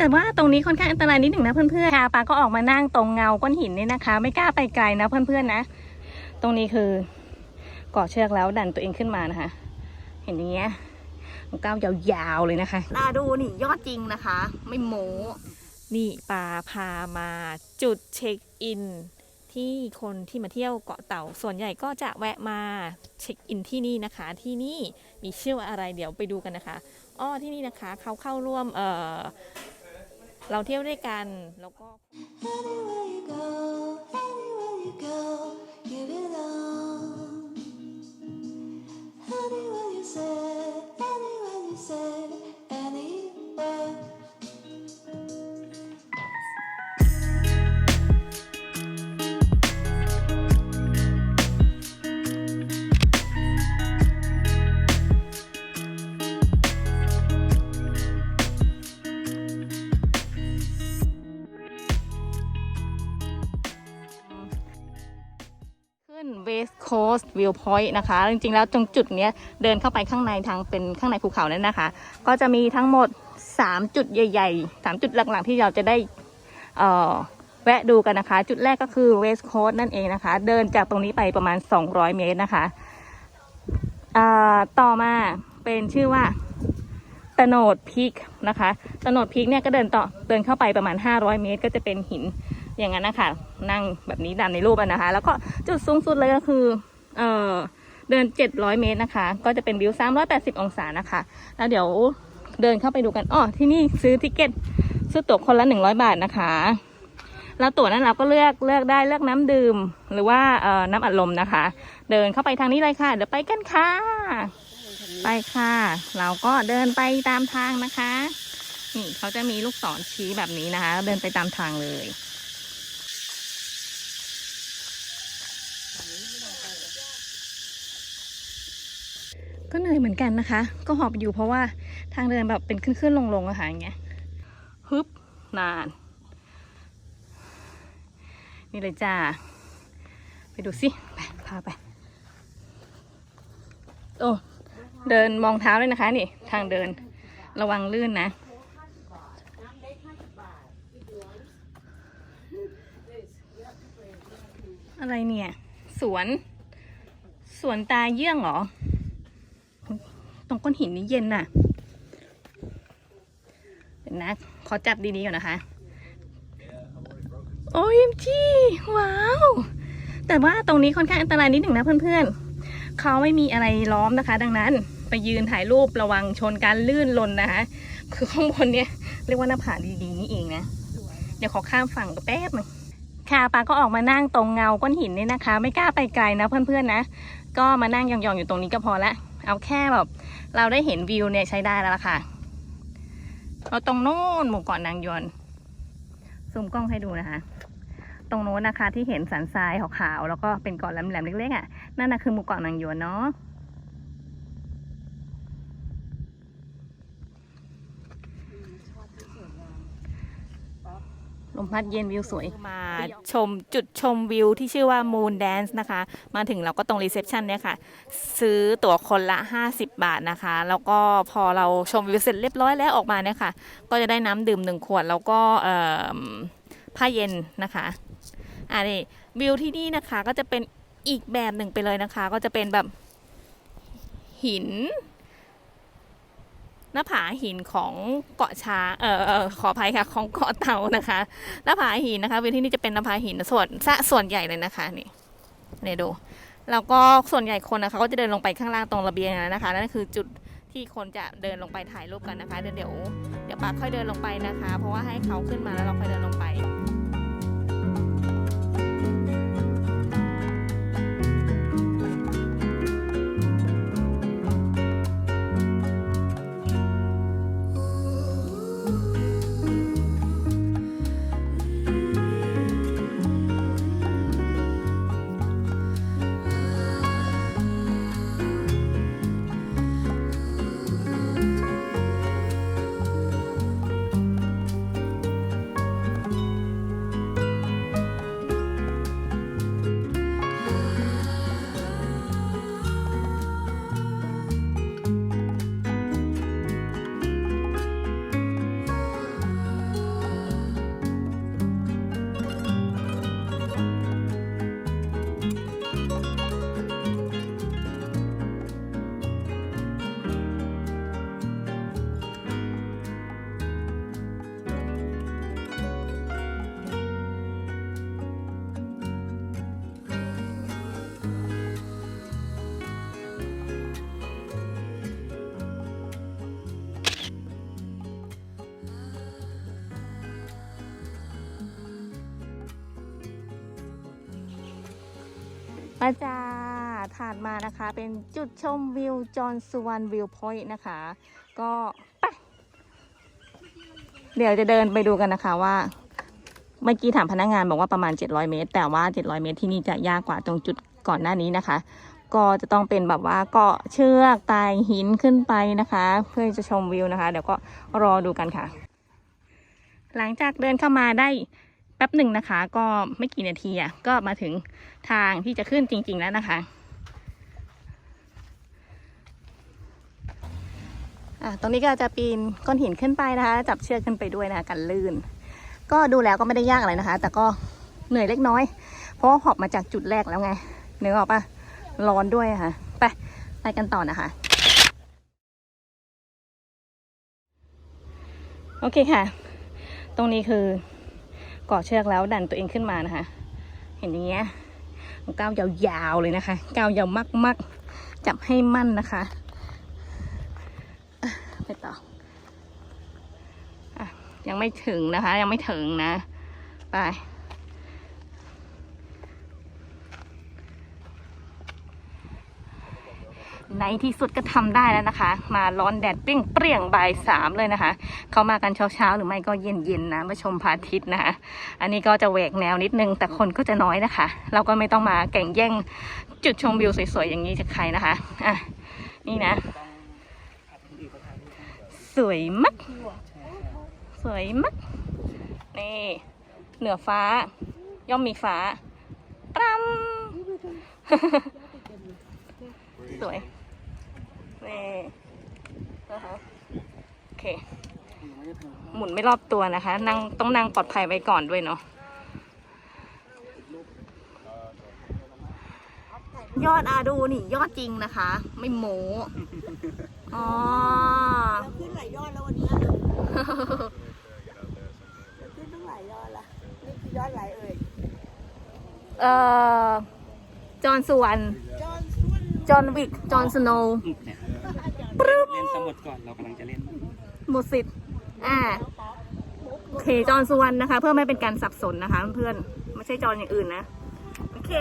แต่ว่าตรงนี้ค่อนข้างอันตรายนิดหนึ่งนะเพื่อนๆค่ะปาก็ออกมานั่งตรงเงาก้อนหินนี่นะคะ ไม่กล้าไปไกลนะเพื่อนๆนะ ตรงนี้คือเกาะเชือกแล้วดันตัวเองขึ้นมานะคะ เห็นอย่างเงี้ยมันก้าวยาวๆเลยนะคะตาดูนี่ยอดจริงนะคะ ไม่โม้นี่ปาพามาจุดเช็คอิน ที่คนที่มาเที่ยวเกาะเต่า ส่วนใหญ่ก็จะแวะมาเช็คอินที่นี่นะคะ ที่นี่มีชื่อว่าอะไรเดี๋ยวไปดูกันนะคะ อ้อที่นี่นะคะเขาเข้าร่วมเออ เราเที่ยวด้วยกันแล้วก็ Anywhere you go, anywhere you go, you belong. Anywhere you said, Coast Viewpoint นะคะ จริงๆ แล้วตรงจุดเนี้ยเดินเข้าไปข้างในทางเป็นข้างในภูเขานั้นนะคะ ก็จะมีทั้งหมด 3 จุดใหญ่ ๆ 3 จุดหลักๆ ที่เราจะได้เอ่อแวะดูกันนะคะ จุดแรกก็คือ West Coast นั่นเองนะคะ เดินจากตรงนี้ไปประมาณ 200 เมตรนะคะต่อมาเป็นชื่อว่าตโนดพีคนะคะตโนดพีคเนี่ยก็เดินต่อเดินเข้าไปประมาณ 500 เมตร ก็จะเป็นหินอย่างนั้นนะคะนั่งแบบนี้ดันในรูปนะคะ แล้วก็จุดสูงสุดเลยก็คือ เออเดิน 700 เมตรนะคะ ก็จะเป็นวิว 380 องศานะคะ แล้วเดี๋ยวเดินเข้าไปดูกันอ้อที่นี่ซื้อทิเก็ตซื้อตั๋วคนละ 100 บาทนะคะ แล้วตั๋วนั้นเราก็เลือกเลือกได้เลือกน้ำดื่ม หรือว่าเอ่อน้ำอัดลมนะคะ เดินเข้าไปทางนี้เลยค่ะ เดี๋ยวไปกันค่ะ ไปค่ะ เราก็เดินไปตามทางนะคะ นี่เขาจะมีลูกศรชี้แบบนี้นะคะ เดินไปตามทางเลย ก็เหนื่อยเหมือนกันนะคะ ก็หอบอยู่เพราะว่าทางเดินแบบเป็นขึ้นๆลงๆอะค่ะอย่างเงี้ยฮึบนาน นี่เลยจ้า ไปดูสิไปพาไป โอ้เดินมองเท้าเลยนะคะนี่ ทางเดินระวังลื่นนะ อะไรเนี่ย สวน สวนตาเยี่ยงเหรอ ตรงก้อนหินนี้เย็นน่ะเดี๋ยวนะขอจับดีๆก่อนนะคะโอ้ยจีว้าว แต่ว่าตรงนี้ค่อนข้างอันตรายนิดหนึ่งนะเพื่อนๆ เขาไม่มีอะไรล้อมนะคะ ดังนั้นไปยืนถ่ายรูประวังชนการลื่นลนนะคะ คือข้างบนเนี่ยเรียกว่าหน้าผาดีๆ นี่เองนะ เดี๋ยวขอข้ามฝั่งก็แป๊บหนึงค่ะปาก็ออกมานั่งตรงเงาก้อนหินนี่นะคะ ไม่กล้าไปไกลนะเพื่อนๆนะ ก็มานั่งยองๆอยู่ตรงนี้ก็พอละ เอาแค่แบบเราได้เห็นวิวเนี่ยใช้ได้แล้วล่ะค่ะเราตรงโน้นหมู่เกาะนางยวนซูมกล้องให้ดูนะคะ ตรงโน้นนะคะที่เห็นสันทรายขาวๆแล้วก็เป็นเกาะแหลมๆเล็กๆอะนั่นนะคือหมู่เกาะนางยวนเนาะ มพัดเย็นวิวสวย มาชมจุดชมวิวที่ชื่อว่า Moon Dance นะคะ มาถึงเราก็ตรงรีเซพชันเนี่ยค่ะ ซื้อตั๋วคนละ 50 บาทนะคะ แล้วก็พอเราชมวิวเสร็จเรียบร้อยแล้วออกมาเนี่ยค่ะ ก็จะได้น้ำดื่มหนึ่งขวด แล้วก็ผ้าเย็นนะคะอ่านี่วิวที่นี่นะคะก็จะเป็นอีกแบบหนึ่งไปเลยนะคะ ก็จะเป็นแบบหิน หน้าผาหินของเกาะช้าเอ่อขออภัยค่ะ ของเกาะเต่านะคะ หน้าผาหินนะคะวิวที่นี่จะเป็นหน้าผาหินส่วนส่วนใหญ่เลยนะคะนี่นี่ดูแล้วก็ส่วนใหญ่คนนะคะก็จะเดินลงไปข้างล่างตรงระเบียงนะคะนั่นคือจุดที่คนจะเดินลงไปถ่ายรูปกันนะคะ เดี๋ยวเดี๋ยวเดี๋ยวปาค่อยเดินลงไปนะคะ เพราะว่าให้เขาขึ้นมาแล้วเราค่อยเดินลงไป มาจ้าถัดมานะคะ เป็นจุดชมวิวจอห์นสุวรรณวิวพอยต์นะคะ ก็ไปเดี๋ยวจะเดินไปดูกันนะคะว่า เมื่อกี้ถามพนักงานบอกว่าประมาณ 700 เมตร แต่ว่า 700 เมตรที่นี่จะยากกว่าตรงจุดก่อนหน้านี้นะคะ ก็จะต้องเป็นแบบว่าเกาะเชือกไต่หินขึ้นไปนะคะ เพื่อจะชมวิวนะคะ เดี๋ยวก็รอดูกันค่ะ หลังจากเดินเข้ามาได้ ป๊บหนึ่งนะคะ ก็ไม่กี่นาทีอะก็มาถึงทางที่จะขึ้นจริง ๆ แล้วนะคะอะตรงนี้ก็จะปีนก้อนหินขึ้นไปนะคะ จับเชือกขึ้นไปด้วยนะคะกันลื่น ก็ดูแล้วก็ไม่ได้ยากอะไรนะคะ แต่ก็เหนื่อยเล็กน้อย เพราะหอบมาจากจุดแรกแล้วไงนึกออกปะร้อนด้วยะค่ะ ไปไปกันต่อนะคะ โอเคค่ะ ตรงนี้คือ กาะเชือกแล้วดันตัวเองขึ้นมานะคะ เห็นอย่างเงี้ยก้าวยาวๆเลยนะคะ ก้าวยาวมากๆ จับให้มั่นนะคะอะไปต่ออยังไม่ถึงนะคะ ยังไม่ถึงนะ ไป ในที่สุดก็ทำได้แล้วนะคะ มาร้อนแดดเปรี้ยงเปรี้ยงบ่ายสามเลยนะคะ เขามากันเช้าๆหรือไม่ก็เย็นๆนะมาชมพระอาทิตย์นะคะ อันนี้ก็จะแหวกแนวนิดนึงแต่คนก็จะน้อยนะคะ เราก็ไม่ต้องมาแก่งแย่งจุดชมวิวสวยๆอย่างนี้จากใครนะคะอะนี่นะ สวยมากสวยมากนี่เหนือฟ้า ย่อมมีฟ้าปรำสวย โอเค หมุนไม่รอบตัวนะคะ นั่งต้องนั่งปลอดภัยไว้ก่อนด้วยเนาะยอดอาดูนี่ ยอดจริงนะคะ ไม่โมอ๋อเราขึ้นหลายยอดแล้ววันเนี้ยเราขึ้นตั้งหลายยอดละนี่คือยอดอะไรเอ่ยเอ่อจอห์นสวนจอห์นสวนจอห์นวิก จอห์นสโนว์ เนี่ยเล่นสมุดก่อนเรากำลังจะเล่นหมดสิทธิ์อ่าโอเคจอห์นสุวรรณนะคะ เพื่อไม่เป็นการสับสนนะคะ เพื่อนๆไม่ใช่จอห์นอย่างอื่นนะ โอเค